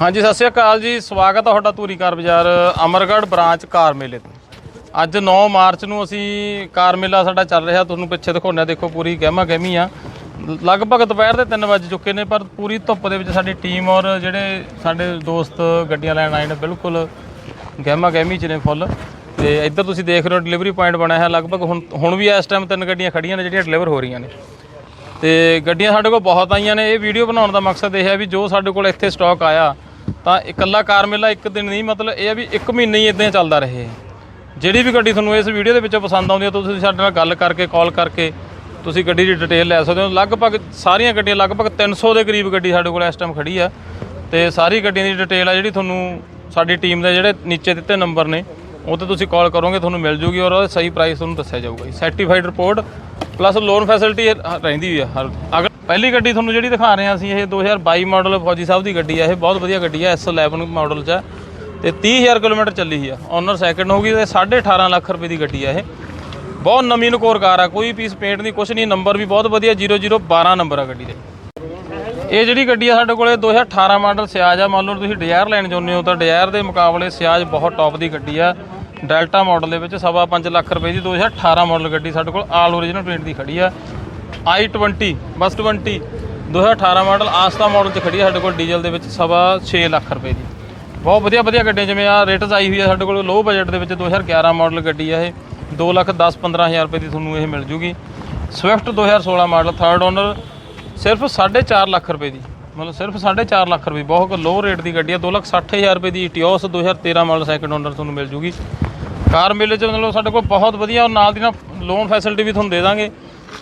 ਹਾਂਜੀ, ਸਤਿ ਸ਼੍ਰੀ ਅਕਾਲ ਜੀ। ਸਵਾਗਤ ਹੈ ਤੁਹਾਡਾ ਧੂਰੀ ਕਾਰ ਬਾਜ਼ਾਰ, ਅਮਰਗੜ੍ਹ ਬ੍ਰਾਂਚ ਕਾਰ ਮੇਲੇ ਤੋਂ। ਅੱਜ 9 ਮਾਰਚ ਨੂੰ ਅਸੀਂ ਕਾਰ ਮੇਲਾ ਸਾਡਾ ਚੱਲ ਰਿਹਾ। ਤੁਹਾਨੂੰ ਪਿੱਛੇ ਦਿਖਾਉਂਦੇ ਹਾਂ ਦੇਖੋ, ਪੂਰੀ ਗਹਿਮਾ ਗਹਿਮੀ ਆ। ਲਗਭਗ ਦੁਪਹਿਰ ਦੇ 3 ਵੱਜ ਚੁੱਕੇ ਨੇ, ਪਰ ਪੂਰੀ ਧੁੱਪ ਦੇ ਵਿੱਚ ਸਾਡੀ ਟੀਮ ਔਰ ਜਿਹੜੇ ਸਾਡੇ ਦੋਸਤ ਗੱਡੀਆਂ ਲੈਣ ਆਏ ਨੇ, ਬਿਲਕੁਲ ਗਹਿਮਾ ਗਹਿਮੀ ਚ ਨੇ ਫੁੱਲ। ਤੇ ਇੱਧਰ ਤੁਸੀਂ ਦੇਖ ਰਹੇ ਹੋ ਡਿਲੀਵਰੀ ਪੁਆਇੰਟ ਬਣਿਆ ਹੈ ਲਗਭਗ ਹੁਣ ਹੁਣ ਵੀ ਇਸ ਟਾਈਮ ਤਿੰਨ ਗੱਡੀਆਂ ਖੜੀਆਂ ਨੇ, ਜਿਹੜੀਆਂ ਡਿਲੀਵਰ ਹੋ ਰਹੀਆਂ ਨੇ। ਤੇ ਗੱਡੀਆਂ ਸਾਡੇ ਕੋਲ ਬਹੁਤ ਆਈਆਂ ਨੇ। ਇਹ ਵੀਡੀਓ ਬਣਾਉਣ ਦਾ ਮਕਸਦ ਇਹ ਹੈ ਵੀ ਜੋ ਸਾਡੇ ਕੋਲ ਇੱਥੇ ਸਟਾਕ ਆਇਆ, ਤਾਂ ਇਕੱਲਾ ਕਾਰ ਮੇਲਾ ਇੱਕ ਦਿਨ ਨਹੀਂ, ਮਤਲਬ ਇਹ ਆ ਵੀ ਇੱਕ ਮਹੀਨੇ ਹੀ ਇਦਾਂ ਚੱਲਦਾ ਰਹੇ ਜਿਹੜੀ ਵੀ ਗੱਡੀ ਤੁਹਾਨੂੰ ਇਸ ਵੀਡੀਓ ਦੇ ਵਿੱਚੋਂ ਪਸੰਦ ਆਉਂਦੀ ਹੈ ਤੁਸੀਂ ਸਾਡੇ ਨਾਲ ਗੱਲ ਕਰਕੇ ਕਾਲ ਕਰਕੇ ਤੁਸੀਂ ਗੱਡੀ ਦੀ ਡਿਟੇਲ ਲੈ ਸਕਦੇ ਹੋ। ਲਗਭਗ ਸਾਰੀਆਂ ਗੱਡੀਆਂ, ਲਗਭਗ 300 ਦੇ ਕਰੀਬ ਗੱਡੀ ਸਾਡੇ ਕੋਲ ਇਸ ਟਾਈਮ ਖੜੀ ਆ। ਤੇ ਸਾਰੀ ਗੱਡੀਆਂ ਦੀ ਡਿਟੇਲ ਆ ਜਿਹੜੀ ਤੁਹਾਨੂੰ ਸਾਡੀ ਟੀਮ ਦੇ ਜਿਹੜੇ ਨੀਚੇ ਦਿੱਤੇ ਨੰਬਰ ਨੇ, ਉਹ ਤੇ ਤੁਸੀਂ ਕਾਲ ਕਰੋਗੇ, ਤੁਹਾਨੂੰ ਮਿਲ ਜੂਗੀ ਔਰ ਉਹਦਾ ਸਹੀ ਪ੍ਰਾਈਸ ਤੁਹਾਨੂੰ ਦੱਸਿਆ ਜਾਊਗਾ ਜੀ। Certified report plus loan facility ਰਹਿੰਦੀ ਵੀ ਆ, ਹਰ, ਅਗਰ ਪਹਿਲੀ ਗੱਡੀ ਤੁਹਾਨੂੰ ਜਿਹੜੀ ਦਿਖਾ ਰਹੇ ਹਾਂ ਅਸੀਂ, ਇਹ 2022 ਮਾਡਲ ਫੌਜੀ ਸਾਹਿਬ ਦੀ ਗੱਡੀ ਆ, ਇਹ ਬਹੁਤ ਵਧੀਆ ਗੱਡੀ ਆ S11 ਮਾਡਲ ਚ ਆ। ਤੇ 30000 ਕਿਲੋਮੀਟਰ ਚੱਲੀ ਆ ਓਨਰ ਸੈਕਿੰਡ ਹੋ ਹੋਊਗੀ ਤੇ 18.5 ਲੱਖ ਰੁਪਏ ਦੀ ਗੱਡੀ ਆ ਇਹ। ਬਹੁਤ ਨਵੀਂ ਨਕੋਰ ਕਾਰ ਆ, ਕੋਈ ਪੀਸ ਪੇਂਟ ਨਹੀਂ, ਕੁਛ ਨਹੀਂ ਨੰਬਰ ਵੀ ਬਹੁਤ ਵਧੀਆ 0012 ਨੰਬਰ ਆ ਗੱਡੀ ਦੇ। ਇਹ ਜਿਹੜੀ ਗੱਡੀ ਆ ਸਾਡੇ ਕੋਲੇ 2018 ਮਾਡਲ ਸਿਆਜ ਆ, ਮੰਨ ਲਓ ਤੁਸੀਂ ਡਿਜ਼ਾਇਰ ਲੈਣ ਜਾਂਦੇ ਹੋ ਤਾਂ ਡਿਜ਼ਾਇਰ ਦੇ ਮੁਕਾਬਲੇ ਸਿਆਜ ਬਹੁਤ ਟੌਪ ਦੀ ਗੱਡੀ ਆ। ਡੈਲਟਾ ਮਾਡਲ ਦੇ ਵਿੱਚ ਸਵਾ ਪੰਜ ਲੱਖ ਰੁਪਏ ਦੀ 2018 ਮਾਡਲ ਗੱਡੀ ਸਾਡੇ ਕੋਲ ਆਲ ਓਰੀਜਨਲ ਪੇਂਟ ਦੀ ਖੜੀ ਆ। i20 ਬਸ 20 2018 ਮਾਡਲ ਆਸਤਾ ਮਾਡਲ 'ਚ ਖੜੀ ਆ ਸਾਡੇ ਕੋਲ ਡੀਜ਼ਲ ਦੇ ਵਿੱਚ ਸਵਾ 6 ਲੱਖ ਰੁਪਏ ਦੀ। ਬਹੁਤ ਵਧੀਆ ਵਧੀਆ ਗੱਡੀਆਂ ਜਿਵੇਂ ਆ ਰੇਟਸ ਆਈ ਹੋਈ ਆ ਸਾਡੇ ਕੋਲ ਲੋ ਬਜਟ ਦੇ ਵਿੱਚ 2011 ਮਾਡਲ ਗੱਡੀ ਆ ਇਹ। 2 ਲੱਖ 10 15000 ਰੁਪਏ ਦੀ ਤੁਹਾਨੂੰ ਇਹ ਮਿਲ ਜੂਗੀ। ਸਵਿਫਟ 2016 ਮਾਡਲ ਥਰਡ ਓਨਰ ਸਿਰਫ 4.5 ਲੱਖ ਰੁਪਏ ਦੀ। ਮਤਲਬ ਸਿਰਫ 4.5 ਲੱਖ ਰੁਪਏ ਬਹੁਤ ਲੋ ਰੇਟ ਦੀ ਗੱਡੀ ਆ 2 ਲੱਖ 60000 ਰੁਪਏ ਦੀ ਟਿਓਸ 2013 ਮਾਡਲ ਸੈਕੰਡ ਓਨਰ ਤੁਹਾਨੂੰ ਮਿਲ ਜੂਗੀ। ਕਾਰ ਮੇਲੇ 'ਚ ਮਤਲਬ ਸਾਡੇ ਕੋਲ ਬਹੁਤ ਵਧੀਆ ਨਾਲ ਦੀ ਨਾਲ ਲੋਨ ਫੈਸਿਲਿਟੀ ਵੀ ਤੁਹਾਨੂੰ ਦੇ ਦਾਂਗੇ।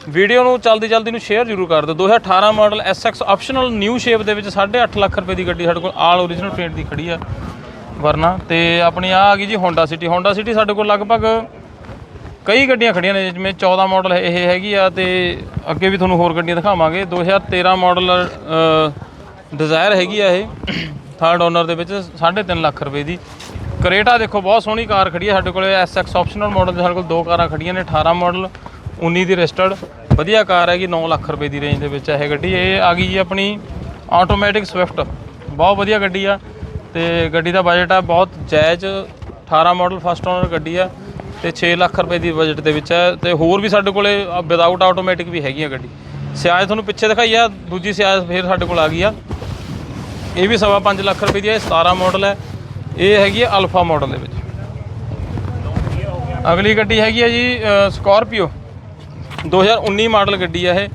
ਵੀਡੀਓ ਨੂੰ ਜਲਦੀ ਜਲਦੀ ਨੂੰ ਸ਼ੇਅਰ ਜ਼ਰੂਰ ਕਰ ਦਿਓ। 2018 model SX optional new shape ਦੇ ਵਿੱਚ 8.5 ਲੱਖ ਰੁਪਏ ਦੀ ਗੱਡੀ ਸਾਡੇ ਕੋਲ, ਆਲ ਓਰੀਜਨਲ ਪੇਂਟ ਦੀ ਖੜੀ ਆ ਵਰਨਾ। ਤੇ ਆਪਣੀ ਆ ਆ ਗਈ ਜੀ ਹੋਂਡਾ ਸਿਟੀ ਹੋਂਡਾ ਸਿਟੀ ਸਾਡੇ ਕੋਲ ਲਗਭਗ ਕਈ ਗੱਡੀਆਂ ਖੜੀਆਂ ਨੇ, ਜਿਵੇਂ 14 ਮਾਡਲ ਇਹ ਹੈਗੀ ਆ ਤੇ ਅੱਗੇ ਵੀ ਤੁਹਾਨੂੰ ਹੋਰ ਗੱਡੀਆਂ ਦਿਖਾਵਾਂਗੇ। 2013 ਮਾਡਲ ਡਿਜ਼ਾਇਰ ਹੈਗੀ ਆ ਇਹ। ਥਰਡ ਓਨਰ ਦੇ ਵਿੱਚ 3.5 ਲੱਖ ਰੁਪਏ ਦੀ। ਕਰੇਟਾ ਦੇਖੋ, ਬਹੁਤ ਸੋਹਣੀ ਕਾਰ ਖੜੀ ਹੈ ਸਾਡੇ ਕੋਲੇ। SX ਆਪਸ਼ਨਲ ਮਾਡਲ ਦੇ ਸਾਡੇ ਕੋਲ ਦੋ ਕਾਰਾਂ ਖੜੀਆਂ ਨੇ 18 ਮਾਡਲ 19 ਦੀ ਰਜਿਸਟਰਡ ਵਧੀਆ ਕਾਰ ਹੈਗੀ 9 ਲੱਖ ਰੁਪਏ ਦੀ ਰੇਂਜ ਦੇ ਵਿੱਚ ਇਹ ਗੱਡੀ। ਇਹ ਆ ਗਈ ਜੀ ਆਪਣੀ ਆਟੋਮੈਟਿਕ ਸਵਿਫਟ ਬਹੁਤ ਵਧੀਆ ਗੱਡੀ ਆ ਤੇ ਗੱਡੀ ਦਾ ਬਜਟ ਆ ਬਹੁਤ ਜਾਇਜ਼। 18 ਮਾਡਲ ਫਸਟ ਓਨਰ ਗੱਡੀ ਆ ਤੇ 6 ਲੱਖ ਰੁਪਏ ਦੀ ਬਜਟ ਦੇ ਵਿੱਚ ਹੈ ਤੇ ਹੋਰ ਵੀ ਸਾਡੇ ਕੋਲੇ ਵਿਦਆਊਟ ਆਟੋਮੈਟਿਕ ਵੀ ਹੈਗੀ ਆ ਗੱਡੀ। ਸਿਆਜ ਤੁਹਾਨੂੰ ਪਿੱਛੇ ਦਿਖਾਈ ਆ, ਦੂਜੀ ਸਿਆਜ ਫੇਰ ਸਾਡੇ ਕੋਲ ਆ ਗਈ ਆ। ਇਹ ਵੀ ਸਵਾ ਪੰਜ ਲੱਖ ਰੁਪਏ ਦੀ ਹੈ ਇਹ 17 ਮਾਡਲ ਹੈ। ਇਹ ਹੈਗੀ ਹੈ ਅਲਫਾ ਮਾਡਲ ਦੇ ਵਿੱਚ। ਅਗਲੀ ਗੱਡੀ ਹੈਗੀ ਹੈ ਜੀ ਸਕਾਰਪੀਓ। 2019 ਮਾਡਲ ਗੱਡੀ ਹੈ ਇਹ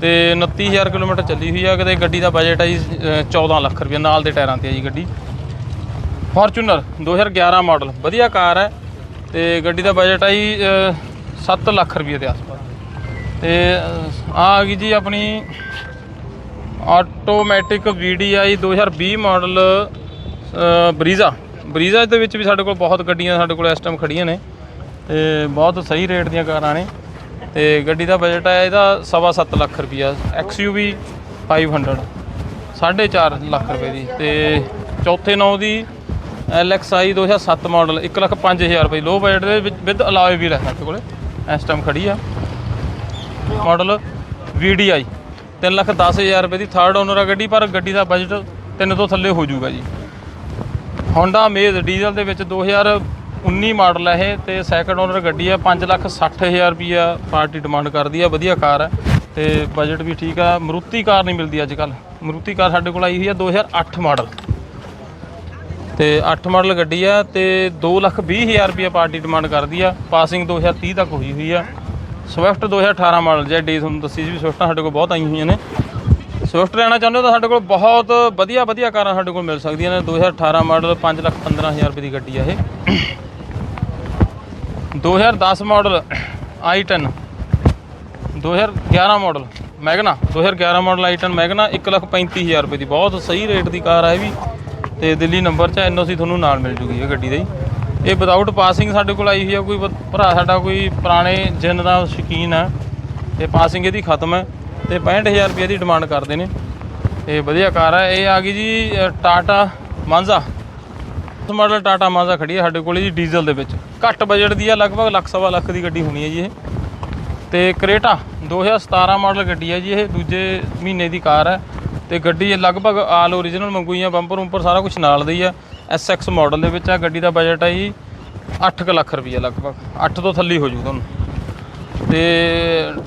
ਤੇ 29000 ਕਿਲੋਮੀਟਰ ਚੱਲੀ ਹੋਈ ਹੈ। ਕਿਤੇ ਗੱਡੀ ਦਾ ਬਜਟ ਹੈ ਜੀ ਅ, 14 ਲੱਖ ਰੁਪਏ ਨਾਲ ਦੇ ਟਾਇਰਾਂ ਤੇ ਹੈ ਜੀ ਗੱਡੀ। ਫੋਰਚੂਨਰ 2011 ਮਾਡਲ ਵਧੀਆ ਕਾਰ ਹੈ ਤੇ ਗੱਡੀ ਦਾ ਬਜਟ ਹੈ ਜੀ 7 ਲੱਖ ਰੁਪਏ ਦੇ ਆਸ-ਪਾਸ। ਤੇ ਆ ਆ ਗਈ ਜੀ ਆਪਣੀ automatic VDI 2020 model Brezza. Brezza ਦੇ ਵਿੱਚ ਵੀ ਸਾਡੇ ਕੋਲ ਬਹੁਤ ਗੱਡੀਆਂ ਸਾਡੇ ਕੋਲ ਇਸ ਟਾਈਮ ਖੜੀਆਂ ਨੇ ਤੇ ਬਹੁਤ ਸਹੀ ਰੇਟ ਦੀਆਂ ਕਾਰਾਂ ਨੇ ਤੇ ਗੱਡੀ ਦਾ ਬਜਟ ਹੈ ਇਹਦਾ ਸਵਾ ਸੱਤ ਲੱਖ ਰੁਪਈਆ XUV 500 4.5 ਲੱਖ ਰੁਪਏ ਦੀ ਤੇ ਚੌਥੇ ਨੌ ਦੀ LXI 2007 ਮਾਡਲ 1 ਲੱਖ 5000 ਰੁਪਏ ਲੋ ਬਜਟ ਦੇ ਵਿੱਚ ਵਿਦ ਅਲਾਏ ਵੀ ਹੈ ਸਾਡੇ ਕੋਲੇ, ਇਸ ਟਾਈਮ ਖੜੀ ਆ। ਮਾਡਲ VDI 3 ਲੱਖ 10000 ਰੁਪਏ ਦੀ ਥਰਡ ਓਨਰ ਆ ਗੱਡੀ, ਪਰ ਗੱਡੀ ਦਾ ਬਜਟ ਤਿੰਨ ਤੋਂ ਥੱਲੇ ਹੋ ਜਾਊਗਾ ਜੀ। Honda ਮੇਜ਼ ਡੀਜ਼ਲ ਦੇ ਵਿੱਚ 2019 ਮਾਡਲ ਹੈ ਇਹ ਤੇ ਸੈਕੰਡ ਓਨਰ ਗੱਡੀ ਹੈ 5 ਲੱਖ 60000 ਰੁਪਿਆ ਪਾਰਟੀ ਡਿਮਾਂਡ ਕਰਦੀ ਹੈ, ਵਧੀਆ ਕਾਰ ਹੈ ਤੇ ਬਜਟ ਵੀ ਠੀਕ ਆ ਮਰੂਤੀ ਕਾਰ ਨਹੀਂ ਮਿਲਦੀ ਅੱਜ ਕੱਲ ਮਰੂਤੀ ਕਾਰ ਸਾਡੇ ਕੋਲ ਆਈ ਹੋਈ ਆ 2008 ਮਾਡਲ। ਤੇ 8 ਮਾਡਲ ਗੱਡੀ ਆ ਤੇ 2 ਲੱਖ 20000 ਰੁਪਿਆ ਪਾਰਟੀ ਡਿਮਾਂਡ ਕਰਦੀ ਆ ਪਾਸਿੰਗ 2030 ਤੱਕ ਹੋਈ ਹੋਈ ਆ ਸਵਿਫਟ 2018 ਮਾਡਲ ਜੇ ਡੀ ਤੁਹਾਨੂੰ ਦੱਸੀ ਸੀ ਵੀ ਸਵਿਫਟਾਂ ਸਾਡੇ ਕੋਲ ਬਹੁਤ ਆਈਆਂ ਹੋਈਆਂ ਨੇ। ਸਵਿਫਟ ਲੈਣਾ ਚਾਹੁੰਦੇ ਹੋ ਤਾਂ ਸਾਡੇ ਕੋਲ ਬਹੁਤ ਵਧੀਆ ਵਧੀਆ ਕਾਰਾਂ ਸਾਡੇ ਕੋਲ ਮਿਲ ਸਕਦੀਆਂ ਨੇ। 2018 ਮਾਡਲ 5 ਲੱਖ 15000 ਰੁਪਏ ਦੀ ਗੱਡੀ ਆ ਇਹ। 2010 model i10 2011 model Magna. 2011 model i10 Magna 1 lakh 35000 ਰੁਪਏ ਦੀ। ਬਹੁਤ ਸਹੀ ਰੇਟ ਦੀ ਕਾਰ ਆ ਇਹ ਵੀ। ਤੇ ਦਿੱਲੀ ਨੰਬਰ 'ਚ ਐਨਓਸੀ ਤੁਹਾਨੂੰ ਨਾਲ ਮਿਲ ਜੂਗੀ ਇਹ ਗੱਡੀ ਦੀ। ਇਹ ਵਿਦਆਊਟ ਪਾਸਿੰਗ ਸਾਡੇ ਕੋਲ ਆਈ ਹੋਈ ਆ, ਕੋਈ ਬ- ਭਰਾ ਸਾਡਾ ਕੋਈ ਪੁਰਾਣੇ ਜਿੰਨ ਦਾ ਸ਼ੌਕੀਨ ਆ। ਤੇ ਪਾਸਿੰਗ ਇਹਦੀ ਖਤਮ ਹੈ। ਤੇ 65000 ਰੁਪਏ ਦੀ ਡਿਮਾਂਡ ਕਰਦੇ ਨੇ। ਤੇ ਵਧੀਆ ਕਾਰ ਹੈ ਇਹ ਆ ਗਈ ਜੀ Tata Manza model Tata Manza ਖੜੀ ਹੈ ਸਾਡੇ ਕੋਲ ਜੀ ਡੀਜ਼ਲ ਦੇ ਵਿੱਚ। ਘੱਟ ਬਜਟ ਦੀ ਆ, ਲਗਭਗ ਲੱਖ ਸਵਾ ਲੱਖ ਦੀ ਗੱਡੀ ਹੋਣੀ ਹੈ ਜੀ ਇਹ। ਤੇ ਕਰੇਟਾ 2017 ਮਾਡਲ ਗੱਡੀ ਹੈ ਜੀ ਇਹ, ਦੂਜੇ ਮਹੀਨੇ ਦੀ ਕਾਰ ਹੈ ਤੇ ਗੱਡੀ ਲਗਭਗ ਆਲ ਓਰੀਜਨਲ ਮੰਗੂਈ ਆ ਬੰਪਰ ਉੱਪਰ ਸਾਰਾ ਕੁਝ ਨਾਲ ਦਾ ਹੀ ਆ SX ਮਾਡਲ ਦੇ ਵਿੱਚ ਆ, ਗੱਡੀ ਦਾ ਬਜਟ ਹੈ ਜੀ 8 ਲੱਖ ਰੁਪਈਆ ਲਗਭਗ। 8 ਤੋਂ ਥੱਲੇ ਹੋ ਜੂ ਤੁਹਾਨੂੰ। ਤੇ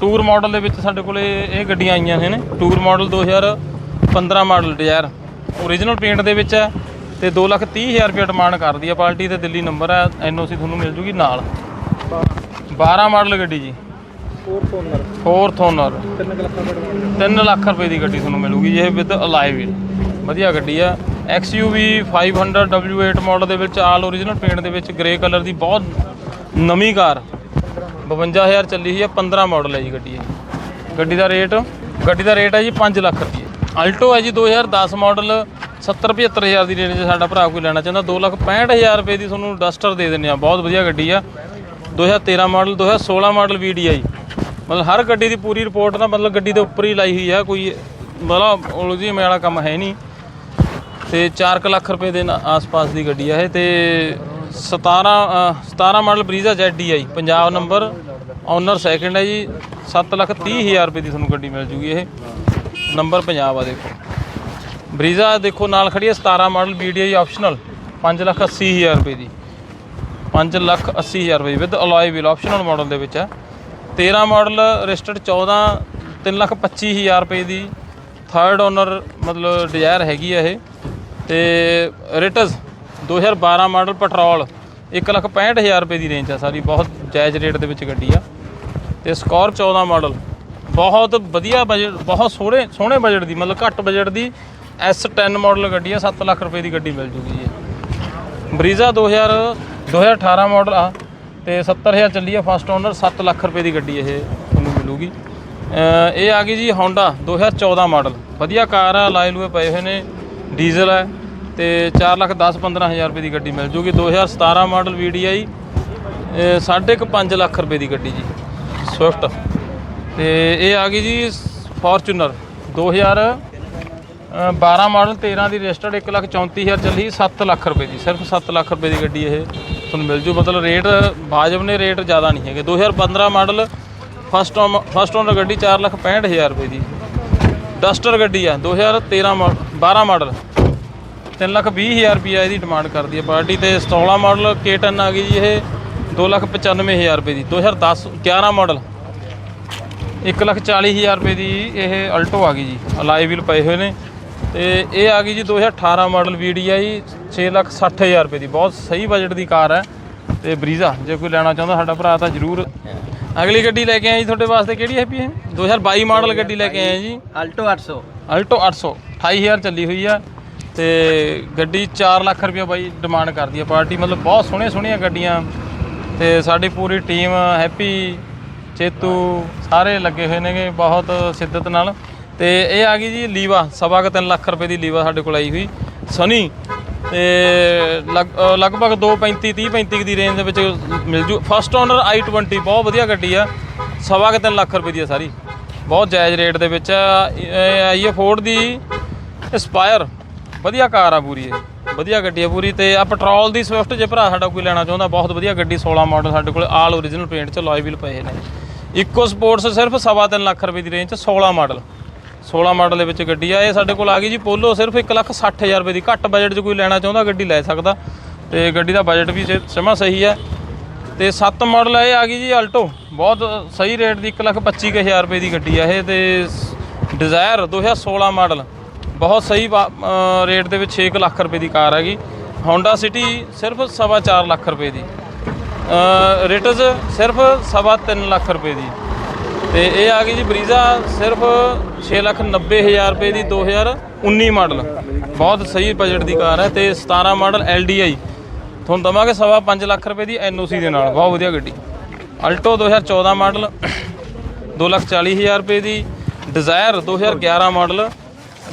ਟੂਰ ਮਾਡਲ ਦੇ ਵਿੱਚ ਸਾਡੇ ਕੋਲੇ ਇਹ ਗੱਡੀਆਂ ਆਈਆਂ ਨੇ tour model 2015 model Dzire. Original paint ਦੇ ਵਿੱਚ ਹੈ ਤੇ 230000 ਰੁਪਏ ਡਿਮਾਂਡ ਕਰਦੀ ਹੈ ਪਾਰਟੀ ਤੇ ਦਿੱਲੀ ਨੰਬਰ ਹੈ ਐਨਓਸੀ ਤੁਹਾਨੂੰ ਮਿਲ ਜੂਗੀ ਨਾਲ। 12 ਮਾਡਲ ਗੱਡੀ ਜੀ। Fourth owner fourth owner 3 lakh ਦਾ ਬੜਵਾ 3 ਲੱਖ ਰੁਪਏ ਦੀ ਗੱਡੀ ਤੁਹਾਨੂੰ ਮਿਲੂਗੀ ਇਹ ਵਿਦ ਅਲਾਈ ਵੀਲ ਵਧੀਆ ਗੱਡੀ ਆ। XUV 500 W8 ਮਾਡਲ ਦੇ ਵਿੱਚ ਆਲ ਓਰੀਜਨਲ ਪੇਂਟ ਦੇ ਵਿੱਚ ਗ੍ਰੇ ਕਲਰ ਦੀ ਬਹੁਤ ਨਵੀਂ ਕਾਰ। 52000 ਚੱਲੀ ਹੋਈ ਹੈ 15 ਮਾਡਲ ਹੈ ਜੀ ਗੱਡੀ ਇਹ। ਗੱਡੀ ਦਾ ਰੇਟ, ਗੱਡੀ ਦਾ ਰੇਟ ਹੈ ਜੀ 5 ਲੱਖ ਰੁਪਏ ਅਲਟੋ ਹੈ ਜੀ 2010 ਮਾਡਲ 70 75000 ਦੀ ਰੇਂਜ 'ਚ ਸਾਡਾ ਭਰਾ ਕੋਈ ਲੈਣਾ ਚਾਹੁੰਦਾ 2 ਲੱਖ 65000 ਰੁਪਏ ਦੀ ਤੁਹਾਨੂੰ ਡਸਟਰ ਦੇ ਦਿੰਦੇ ਆ। ਬਹੁਤ ਵਧੀਆ ਗੱਡੀ ਆ। 2013 ਮਾਡਲ 2016 ਮਾਡਲ VDI ਮਤਲਬ ਹਰ ਗੱਡੀ ਦੀ ਪੂਰੀ ਰਿਪੋਰਟ ਨਾ, ਮਤਲਬ ਗੱਡੀ ਦੇ ਉੱਪਰ ਹੀ ਲਾਈ ਹੋਈ ਆ, ਕੋਈ ਮਤਲਬ ਉਲਝੀ ਮੈਂ ਵਾਲਾ ਕੰਮ ਹੈ ਨਹੀਂ। ਤੇ 4 ਲੱਖ ਰੁਪਏ ਦੇ ਆਸ-ਪਾਸ ਦੀ ਗੱਡੀ ਆ ਇਹ, ਤੇ 17 ਅ, 17 model Brezza ZDI Punjab number owner second ਹੈ ਜੀ 7 ਲੱਖ 30 ਹਜ਼ਾਰ ਰੁਪਏ ਦੀ ਤੁਹਾਨੂੰ ਗੱਡੀ ਮਿਲ ਜੂਗੀ ਇਹ। ਨੰਬਰ ਪੰਜਾਬ ਆ ਦੇਖੋ। ਬਰੀਜ਼ਾ ਦੇਖੋ ਨਾਲ ਖੜੀ ਹੈ 17 ਮਾਡਲ BDI ਆਪਸ਼ਨਲ 5 ਲੱਖ 80 ਹਜ਼ਾਰ ਰੁਪਏ ਦੀ। 5 ਲੱਖ 80 ਹਜ਼ਾਰ ਰੁਪਏ with alloy wheel optional model ਦੇ ਵਿੱਚ ਹੈ 13 ਮਾਡਲ ਰਜਿਸਟਰਡ 14 3 ਲੱਖ 25 ਹਜ਼ਾਰ ਰੁਪਏ ਦੀ। ਥਰਡ ਓਨਰ ਮਤਲਬ ਡਿਜ਼ਾਇਰ ਹੈਗੀ ਆ ਇਹ। ਤੇ ਰਿਟਸ 2012 ਮਾਡਲ ਪੈਟਰੋਲ 1 ਲੱਖ 65 ਹਜ਼ਾਰ ਰੁਪਏ ਦੀ ਰੇਂਜ ਆ ਸਾਰੀ, ਬਹੁਤ ਜਾਇਜ਼ ਰੇਟ ਦੇ ਵਿੱਚ ਗੱਡੀ ਆ। ਤੇ ਸਕੋਰ 14 ਮਾਡਲ ਬਹੁਤ ਵਧੀਆ ਬਜਟ ਬਹੁਤ ਸੋਹਣੇ ਸੋਹਣੇ ਬਜਟ ਦੀ, ਮਤਲਬ ਘੱਟ ਬਜਟ ਦੀ S10 ਮਾਡਲ ਗੱਡੀ ਆ 7 ਲੱਖ ਰੁਪਏ ਦੀ ਗੱਡੀ ਮਿਲ ਜੂਗੀ ਜੀ। ਬਰੀਜ਼ਾ 2000 2018 ਮਾਡਲ ਆ, ਤੇ 70000 ਚੱਲੀ ਆ ਫਸਟ ਓਨਰ 7 ਲੱਖ ਰੁਪਏ ਦੀ ਗੱਡੀ ਇਹ ਤੁਹਾਨੂੰ ਮਿਲੂਗੀ। ਇਹ ਆ ਗਈ ਜੀ Honda 2014 ਮਾਡਲ ਵਧੀਆ ਕਾਰ ਆ ਲਾਏ ਲੂਏ ਪਏ ਹੋਏ ਨੇ ਡੀਜ਼ਲ ਹੈ ਤੇ 4 ਲੱਖ 10 15000 ਰੁਪਏ ਦੀ ਗੱਡੀ ਮਿਲ ਜੂਗੀ। 2017 ਮਾਡਲ VDI ਇਹ ਸਾਢੇ ਕੁ 5 ਲੱਖ ਰੁਪਏ ਦੀ ਗੱਡੀ ਜੀ ਸਵਿਫਟ ਤੇ ਇਹ ਆ ਗਈ ਜੀ ਫੋਰਚੂਨਰ 2012 ਮਾਡਲ 13 ਦੀ ਰਜਿਸਟਰਡ 1 ਲੱਖ 34000 ਚੱਲੀ 7 ਲੱਖ ਰੁਪਏ ਦੀ, ਸਿਰਫ 7 ਲੱਖ ਰੁਪਏ ਦੀ ਗੱਡੀ ਇਹ ਤੁਹਾਨੂੰ ਮਿਲ ਜੂ। ਮਤਲਬ ਰੇਟ ਵਾਜਬ ਨੇ, ਰੇਟ ਜ਼ਿਆਦਾ ਨਹੀਂ ਹੈਗੇ। 2015 ਮਾਡਲ ਫਸਟ ਫਸਟ ਓਨਰ ਗੱਡੀ 4 ਲੱਖ 65000 ਰੁਪਏ ਦੀ। ਡਸਟਰ ਗੱਡੀ ਆ 2013 ਮਾ- 12 ਮਾਡਲ। 3 ਲੱਖ 20000 ਰੁਪਏ ਇਹਦੀ ਡਿਮਾਂਡ ਕਰਦੀ ਹੈ ਪਾਰਟੀ ਤੇ 16 ਮਾਡਲ K10 ਆ ਗਈ ਜੀ ਇਹ 2 ਲੱਖ 95000 ਰੁਪਏ ਦੀ 2010 11 ਮਾਡਲ 1 ਲੱਖ 40000 ਰੁਪਏ ਦੀ ਇਹ ਅਲਟੋ ਆ ਗਈ ਜੀ ਅਲਾਈ ਵੀਲ ਪਏ ਹੋਏ ਨੇ। ਤੇ ਇਹ ਆ ਗਈ ਜੀ 2018 ਮਾਡਲ VDI 6 ਲੱਖ 60000 ਰੁਪਏ ਦੀ ਬਹੁਤ ਸਹੀ ਬਜਟ ਦੀ ਕਾਰ ਹੈ। ਤੇ ਬਰੀਜ਼ਾ ਜੇ ਕੋਈ ਲੈਣਾ ਚਾਹੁੰਦਾ ਸਾਡਾ ਭਰਾ ਤਾਂ ਜ਼ਰੂਰ ਅਗਲੀ ਗੱਡੀ ਲੈ ਕੇ ਆਏ ਜੀ ਤੁਹਾਡੇ ਵਾਸਤੇ ਕਿਹੜੀ ਹੈਪੀ ਹੈ 2022 ਮਾਡਲ ਗੱਡੀ ਲੈ ਕੇ ਆਏ ਜੀ। ਆਲਟੋ 800 ਅਲਟੋ 800 28000 ਚੱਲੀ ਹੋਈ ਆ। ਤੇ ਗੱਡੀ 4 ਲੱਖ ਰੁਪਏ ਬਾਈ ਡਿਮਾਂਡ ਕਰਦੀ ਹੈ ਪਾਰਟੀ ਮਤਲਬ ਬਹੁਤ ਸੋਹਣੀਆਂ ਸੋਹਣੀਆਂ ਗੱਡੀਆਂ। ਤੇ ਸਾਡੀ ਪੂਰੀ ਟੀਮ ਹੈਪੀ ਚੇਤੂ ਸਾਰੇ ਲੱਗੇ ਹੋਏ ਨੇਗੇ ਬਹੁਤ ਸਿੱਧਤ ਨਾਲ। ਤੇ ਇਹ ਆ ਗਈ ਜੀ ਲੀਵਾ ਸਵਾ ਕੁ ਤਿੰਨ ਲੱਖ ਰੁਪਏ ਦੀ ਲੀਵਾ ਸਾਡੇ ਕੋਲ ਆਈ ਹੋਈ। ਸਨੀ ਤੇ ਲਗ- ਅ, ਲਗਭਗ 235 30 35 ਦੀ ਰੇਂਜ ਦੇ ਵਿੱਚ ਮਿਲ ਜੂ। ਫਸਟ ਓਨਰ i20 ਬਹੁਤ ਵਧੀਆ ਗੱਡੀ ਆ। ਸਵਾ ਕੁ ਤਿੰਨ ਲੱਖ ਰੁਪਏ ਦੀ ਆ ਸਾਰੀ। ਬਹੁਤ ਜਾਇਜ਼ ਰੇਟ ਦੇ ਵਿੱਚ ਆ। ਇਹ ਆਈ ਹੈ ਫੋਰਡ ਦੀ ਐਸਪਾਇਰ ਵਧੀਆ ਕਾਰ ਆ ਪੂਰੀ ਇਹ। ਵਧੀਆ ਗੱਡੀ ਆ ਪੂਰੀ ਤੇ ਆ ਪੈਟਰੋਲ ਦੀ ਸਵਿਫਟ ਜੇ ਭਰਾ ਸਾਡਾ ਕੋਈ ਲੈਣਾ ਚਾਹੁੰਦਾ, ਬਹੁਤ ਵਧੀਆ ਗੱਡੀ 16 ਮਾਡਲ ਸਾਡੇ ਕੋਲ, ਆਲ ਓਰੀਜਨਲ ਪੇਂਟ ਚ ਲੋਈ ਵੀਲ ਪਏ ਨੇ। ਇਕੋ ਸਪੋਰਟਸ ਸਿਰਫ ਸਵਾ ਤਿੰਨ ਲੱਖ ਰੁਪਏ ਦੀ ਰੇਂਜ ਚ 16 ਮਾਡਲ 16 ਮਾਡਲ ਦੇ ਵਿੱਚ ਗੱਡੀ ਆ, ਇਹ ਸਾਡੇ ਕੋਲ ਆ ਗਈ ਜੀ ਪੋਲੋ, ਸਿਰਫ 1 ਲੱਖ 60000 ਰੁਪਏ ਦੀ। ਘੱਟ ਬਜਟ 'ਚ ਕੋਈ ਲੈਣਾ ਚਾਹੁੰਦਾ, ਗੱਡੀ ਲੈ ਸਕਦਾ। ਤੇ ਗੱਡੀ ਦਾ ਬਜਟ ਵੀ ਸੇ- ਸਮਾਂ ਸਹੀ ਹੈ ਤੇ 7 ਮਾਡਲ ਇਹ ਆ ਗਈ ਜੀ ਆਲਟੋ ਬਹੁਤ ਸਹੀ ਰੇਟ ਦੀ 1 ਲੱਖ 25000 ਰੁਪਏ ਦੀ ਗੱਡੀ ਆ, ਇਹ ਤੇ ਡਿਜ਼ਾਇਰ 2016 ਮਾਡਲ ਬਹੁਤ ਸਹੀ ਵਾ- ਰੇਟ ਦੇ ਵਿੱਚ 6 ਲੱਖ ਰੁਪਏ ਦੀ ਕਾਰ ਹੈਗੀ। Honda City ਸਿਰਫ ਸਵਾ ਚਾਰ ਲੱਖ ਰੁਪਏ ਦੀ। ਰੇਟਸ ਸਿਰਫ ਸਵਾ ਤਿੰਨ ਲੱਖ ਰੁਪਏ ਦੀ। ਤੇ ਇਹ ਆ ਗਈ ਜੀ ਬਰੀਜ਼ਾ ਸਿਰਫ 6 ਲੱਖ 90 ਹਜ਼ਾਰ ਰੁਪਏ ਦੀ 2019 ਮਾਡਲ। ਬਹੁਤ ਸਹੀ ਬਜਟ ਦੀ ਕਾਰ ਹੈ ਤੇ 17 ਮਾਡਲ LDI ਤੁਹਾਨੂੰ ਦਵਾਂਗੇ ਸਵਾ 5 ਲੱਖ ਰੁਪਏ ਦੀ NOC ਦੇ ਨਾਲ। ਬਹੁਤ ਵਧੀਆ ਗੱਡੀ। ਅਲਟੋ 2014 ਮਾਡਲ 2 ਲੱਖ 40 ਹਜ਼ਾਰ ਰੁਪਏ ਦੀ। Desire 2011 model.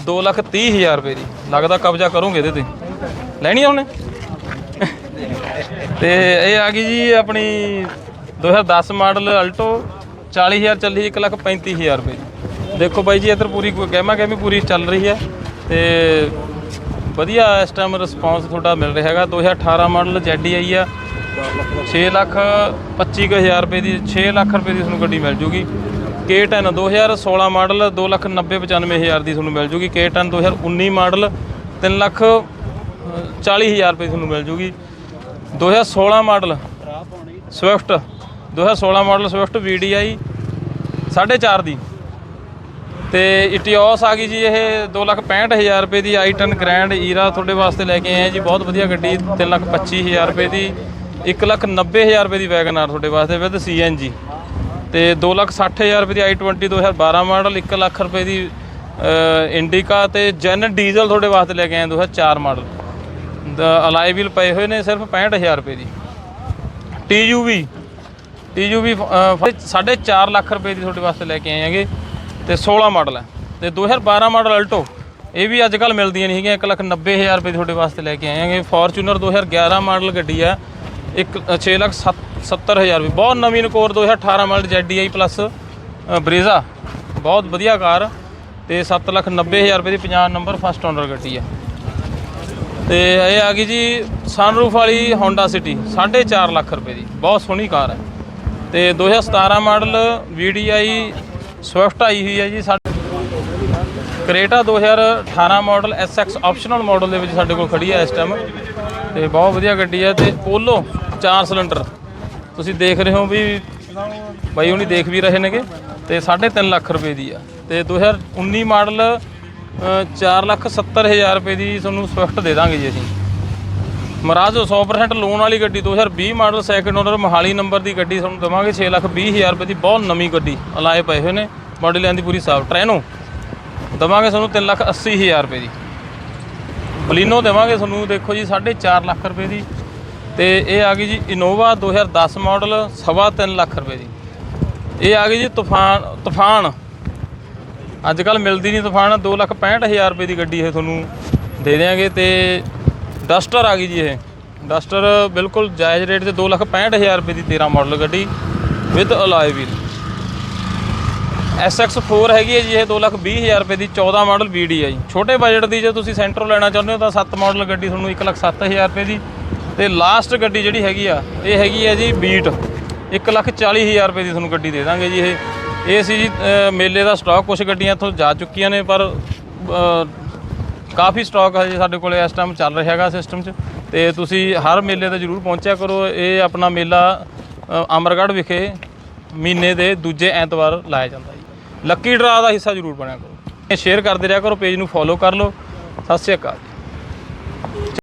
2 ਲੱਖ 30 ਹਜ਼ਾਰ ਰੁਪਏ ਦੀ। ਲੱਗਦਾ ਕਬਜ਼ਾ ਕਰੋਗੇ ਇਹਦੇ ਤੇ। ਲੈਣੀ ਆ ਉਹਨੇ? ਤੇ ਇਹ ਆ ਗਈ ਜੀ ਆਪਣੀ 2010 ਮਾਡਲ ਅਲਟੋ 40000 ਚੱਲੀ 1 ਲੱਖ 35000 ਰੁਪਏ ਦੀ। ਦੇਖੋ ਬਾਈ ਜੀ, ਇੱਧਰ ਪੂਰੀ ਗਹਿਮਾ ਗਹਿਮੀ ਪੂਰੀ ਚੱਲ ਰਹੀ ਹੈ ਤੇ ਵਧੀਆ ਇਸ ਟਾਈਮ ਰਿਸਪੌਂਸ ਤੁਹਾਡਾ ਮਿਲ ਰਿਹਾ ਹੈਗਾ। 2018 ਮਾਡਲ ਜੈਡੀ ਆਈ ਆ। 6 ਲੱਖ 25000 ਰੁਪਏ ਦੀ 6 ਲੱਖ ਰੁਪਏ ਦੀ ਤੁਹਾਨੂੰ ਗੱਡੀ ਮਿਲ ਜੂਗੀ। K10 2016 ਮਾਡਲ 2,90,95,000 ਦੀ ਤੁਹਾਨੂੰ ਮਿਲ ਜੂਗੀ। K10 2019 ਮਾਡਲ 3,40,000 ਰੁਪਏ ਦੀ ਤੁਹਾਨੂੰ ਮਿਲ ਜੂਗੀ। 2016 model Swift 2016 model Swift VDI 4.5 ਦੀ। ਤੇ ਇਟਿਓਸ ਆ ਗਈ ਜੀ ਇਹ 2,65,000 ਰੁਪਏ ਦੀ i10 ਗ੍ਰੈਂਡ ਈਰਾ ਤੁਹਾਡੇ ਵਾਸਤੇ ਲੈ ਕੇ ਆਏ ਆ ਜੀ। ਬਹੁਤ ਵਧੀਆ ਗੱਡੀ 3,25,000 ਰੁਪਏ ਦੀ 1,90,000 ਰੁਪਏ ਦੀ ਵੈਗਨਾਰ ਤੁਹਾਡੇ ਵਾਸਤੇ ਵਿਦ CNG ਤੇ 2,60,000 ਰੁਪਏ ਦੀ i20 2012 ਮਾਡਲ 1 ਲੱਖ ਰੁਪਏ ਦੀ ਇੰਡੀਕਾ ਤੇ ਜੈਨ ਡੀਜ਼ਲ ਤੁਹਾਡੇ ਵਾਸਤੇ ਲੈ ਕੇ ਆਏ 2004 ਮਾਡਲ। ਦਾ ਅਲਾਈ ਵੀਲ ਪਏ ਹੋਏ ਨੇ ਸਿਰਫ 65000 ਰੁਪਏ ਦੀ। TUV TUV 4.5 ਲੱਖ ਰੁਪਏ ਦੀ ਤੁਹਾਡੇ ਵਾਸਤੇ ਲੈ ਕੇ ਆਏ ਹੈਗੇ ਤੇ 16 ਮਾਡਲ ਹੈ। ਤੇ 2012 ਮਾਡਲ ਅਲਟੋ ਇਹ ਵੀ ਅੱਜ ਕੱਲ ਮਿਲਦੀਆਂ ਨਹੀਂ ਹੈਗੀਆਂ 190000 ਰੁਪਏ ਤੁਹਾਡੇ ਵਾਸਤੇ ਲੈ ਕੇ ਆਏ ਹੈਗੇ। ਫੋਰਚੂਨਰ 2011 ਮਾਡਲ ਗੱਡੀ ਹੈ ਇੱਕ 6 ਲੱਖ 70000 ਰੁਪਏ ਬਹੁਤ ਨਵੀਂ ਕੋਰ 2018 ਮਾਡਲ ZDI ਪਲੱਸ ਬਰੇਜ਼ਾ ਬਹੁਤ ਵਧੀਆ ਕਾਰ। ਤੇ 7 ਲੱਖ 90000 ਰੁਪਏ ਦੀ 50 ਨੰਬਰ ਫਸਟ ਓਨਰ ਗੱਡੀ ਹੈ ਤੇ ਇਹ ਆ ਗਈ ਜੀ ਸਨਰੂਫ ਵਾਲੀ Honda City 4.5 ਲੱਖ ਰੁਪਏ ਦੀ। ਬਹੁਤ ਸੋਹਣੀ ਕਾਰ ਹੈ ਤੇ 2017 ਮਾਡਲ VDI ਸਵਿਫਟ ਆਈ ਹੋਈ ਹੈ ਜੀ ਸਾਡੇ Creta 2018 model SX optional model ਦੇ ਵਿੱਚ ਸਾਡੇ ਕੋਲ ਖੜੀ ਹੈ ਇਸ ਟਾਈਮ ਤੇ ਬਹੁਤ ਵਧੀਆ ਗੱਡੀ ਹੈ ਤੇ ਪੋਲੋ 4 ਸਿਲੰਡਰ ਤੁਸੀਂ ਦੇਖ ਰਹੇ ਹੋ ਵੀ ਬਾਈ ਹੁਣੀ ਦੇਖ ਵੀ ਰਹੇ ਨੇਗੇ ਤੇ 3.5 ਲੱਖ ਰੁਪਏ ਦੀ ਆ। ਤੇ 2019 ਮਾਡਲ 4 ਲੱਖ 70 ਹਜ਼ਾਰ ਰੁਪਏ ਦੀ ਤੁਹਾਨੂੰ ਸਵਿਫਟ ਦੇ ਦਾਂਗੇ ਜੀ ਅਸੀਂ। ਮਰਾਜੋ 100% ਲੋਨ ਵਾਲੀ ਗੱਡੀ 2020 model second owner Mohali number ਦੀ ਗੱਡੀ ਤੁਹਾਨੂੰ ਦੇਵਾਂਗੇ 6 ਲੱਖ 20 ਹਜ਼ਾਰ ਰੁਪਏ ਦੀ ਬਹੁਤ ਨਵੀਂ ਗੱਡੀ ਅਲਾਏ ਪਏ ਹੋਏ ਨੇ। ਬਾਡੀ ਲਾਈਨ ਦੀ ਪੂਰੀ ਸਾਫ਼ ਟ੍ਰੈਨੋ। ਦੇਵਾਂਗੇ ਤੁਹਾਨੂੰ 3 ਲੱਖ 80 ਹਜ਼ਾਰ ਰੁਪਏ ਦੀ। ਬਲੀਨੋ ਦੇਵਾਂਗੇ ਤੁਹਾਨੂੰ, ਦੇਖੋ ਜੀ 4.5 ਲੱਖ ਰੁਪਏ ਦੀ। ਤੇ ਇਹ ਆ ਗਈ ਜੀ ਇਨੋਵਾ 2010 ਮਾਡਲ ਸਵਾ ਤਿੰਨ ਲੱਖ ਰੁਪਏ ਦੀ ਇਹ ਆ ਗਈ ਜੀ ਤੂਫਾਨ ਤੂਫਾਨ। ਅੱਜ ਕੱਲ ਮਿਲਦੀ ਨਹੀਂ ਤੂਫਾਨ 2 ਲੱਖ 65 ਹਜ਼ਾਰ ਰੁਪਏ ਦੀ ਗੱਡੀ ਇਹ ਤੁਹਾਨੂੰ ਦੇ ਦੇਵਾਂਗੇ ਤੇ ਡਸਟਰ ਆ ਗਈ ਜੀ ਇਹ। ਡਸਟਰ ਬਿਲਕੁਲ ਜਾਇਜ਼ ਰੇਟ ਤੇ 2 ਲੱਖ 65 ਹਜ਼ਾਰ ਰੁਪਏ ਦੀ 13 ਮਾਡਲ ਗੱਡੀ ਵਿਦ ਅਲਾਈ ਵੀਲ SX4 ਹੈਗੀ ਹੈ ਜੀ ਇਹ 2 ਲੱਖ 20 ਹਜ਼ਾਰ ਰੁਪਏ ਦੀ 14 ਮਾਡਲ VD ਹੈ ਜੀ। ਛੋਟੇ ਬਜਟ ਦੀ ਜੇ ਤੁਸੀਂ ਸੈਂਟਰੋ ਲੈਣਾ ਚਾਹੁੰਦੇ ਹੋ ਤਾਂ 7 ਮਾਡਲ ਗੱਡੀ ਤੁਹਾਨੂੰ 1 ਲੱਖ 7 ਹਜ਼ਾਰ ਰੁਪਏ ਦੀ ਤੇ ਲਾਸਟ ਗੱਡੀ ਜਿਹੜੀ ਹੈਗੀ ਆ ਇਹ ਹੈਗੀ ਹੈ ਜੀ ਬੀਟ। 1 ਲੱਖ 40 ਹਜ਼ਾਰ ਰੁਪਏ ਦੀ ਤੁਹਾਨੂੰ ਗੱਡੀ ਦੇ ਦਾਂਗੇ ਜੀ ਇਹ। ਇਹ ਸੀ ਜੀ ਮੇਲੇ ਦਾ ਸਟਾਕ ਕੁਝ ਗੱਡੀਆਂ ਇੱਥੋਂ ਜਾ ਚੁੱਕੀਆਂ ਨੇ ਪਰ ਅ, ਕਾਫੀ ਸਟਾਕ ਜੀ ਸਾਡੇ ਕੋਲੇ ਇਸ ਟਾਈਮ ਚੱਲ ਰਿਹਾ ਹੈਗਾ ਸਿਸਟਮ 'ਚ। ਤੇ ਤੁਸੀਂ ਹਰ ਮੇਲੇ ਤੇ ਜਰੂਰ ਪਹੁੰਚਿਆ ਕਰੋ। ਇਹ ਆਪਣਾ ਮੇਲਾ ਅਮਰਗੜ੍ਹ ਵਿਖੇ ਮਹੀਨੇ ਦੇ ਦੂਜੇ ਐਤਵਾਰ ਲਾਇਆ ਜਾਂਦਾ ਜੀ। ਲੱਕੀ ਡਰਾ ਦਾ ਹਿੱਸਾ ਜਰੂਰ ਬਣਿਆ ਕਰੋ। ਸ਼ੇਅਰ ਕਰਦੇ ਰਿਹਾ ਕਰੋ ਪੇਜ ਨੂੰ ਫੋਲੋ ਕਰ ਲਓ। ਸਤਿ ਸ਼੍ਰੀ ਅਕਾਲ।